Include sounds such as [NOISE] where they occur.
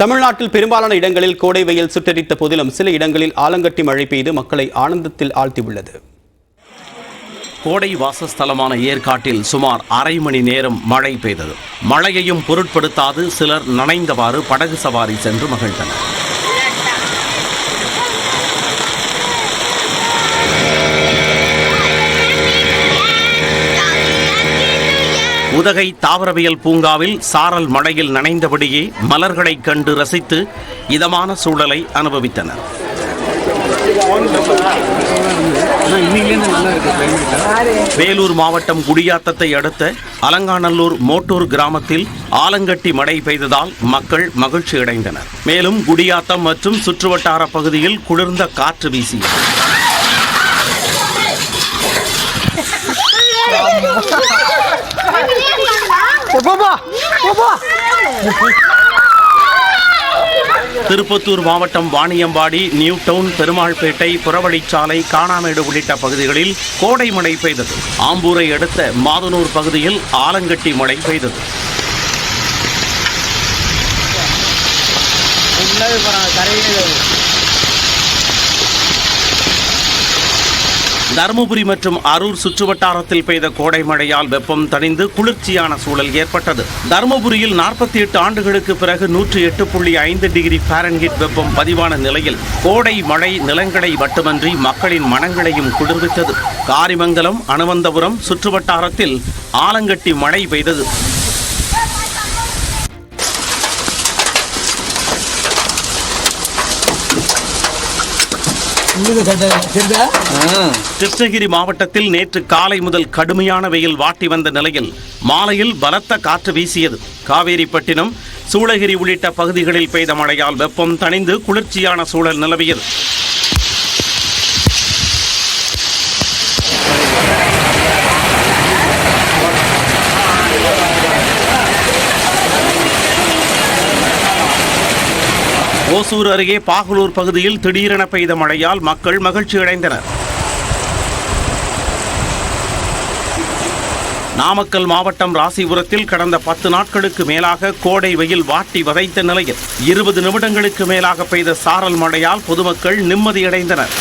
தமிழ்நாட்டில் பெரும்பாலான இடங்களில் கோடை வெயில் சுட்டரித்த போதிலும் சில இடங்களில் ஆலங்கட்டி மழை பெய்து மக்களை ஆனந்தத்தில் ஆழ்த்தியுள்ளது. கோடை வாசஸ்தலமான ஏற்காட்டில் சுமார் அரை மணி நேரம் மழை பெய்தது. மழையையும் பொருட்படுத்தாது சிலர் நனைந்தவாறு படகு சவாரி சென்று மகிழ்ந்தனர். உதகை தாவரவியல் பூங்காவில் சாரல் மழையில் நனைந்தபடியே மலர்களைக் கண்டு ரசித்து இதமான சூழலை அனுபவித்தனர். வேலூர் மாவட்டம் குடியாத்தத்தை அடுத்த அலங்காநல்லூர் மோட்டூர் கிராமத்தில் ஆலங்கட்டி மழை பெய்ததால் மக்கள் மகிழ்ச்சி அடைந்தனர். மேலும் குடியாத்தம் மற்றும் சுற்றுவட்டார பகுதியில் குளிர்ந்த காற்று வீசியது. [LAUGHS] திருப்பத்தூர் மாவட்டம் வாணியம்பாடி நியூ டவுன் பெருமாள்பேட்டை புறவழிச்சாலை காணாமேடு உள்ளிட்ட பகுதிகளில் கோடை மழை பெய்தது. ஆம்பூரை அடுத்த மாதனூர் பகுதியில் ஆலங்கட்டி மழை பெய்தது. தருமபுரி மற்றும் அரூர் சுற்றுவட்டாரத்தில் பெய்த கோடை மழையால் வெப்பம் தணிந்து குளிர்ச்சியான சூழல் ஏற்பட்டது. தருமபுரியில் நாற்பத்தி எட்டு ஆண்டுகளுக்கு பிறகு நூற்றி எட்டு புள்ளி ஐந்து டிகிரி ஃபாரன்ஹீட் வெப்பம் பதிவான நிலையில் கோடை மழை நிலங்களை மட்டுமன்றி மக்களின் மனங்களையும் குளிர்வித்தது. காரிமங்கலம் அனுவந்தபுரம் சுற்றுவட்டாரத்தில் ஆலங்கட்டி மழை பெய்தது. கிருஷ்ணகிரி மாவட்டத்தில் நேற்று காலை முதல் கடுமையான வெயில் வாட்டி வந்த நிலையில் மாலையில் பலத்த காற்று வீசியது. காவேரிப்பட்டினம் சூளகிரி உள்ளிட்ட பகுதிகளில் பெய்த மழையால் வெப்பம் தணிந்து குளிர்ச்சியான சூழல் நிலவியது. ஓசூர் அருகே பாகலூர் பகுதியில் திடீரென பெய்த மழையால் மக்கள் மகிழ்ச்சியடைந்தனர் நாமக்கல் மாவட்டம் ராசிபுரத்தில் கடந்த பத்து நாட்களுக்கு மேலாக கோடை வெயில் வாட்டி வதைத்த நிலையில் இருபது நிமிடங்களுக்கு மேலாக பெய்த சாரல் மழையால் பொதுமக்கள் நிம்மதியடைந்தனர்.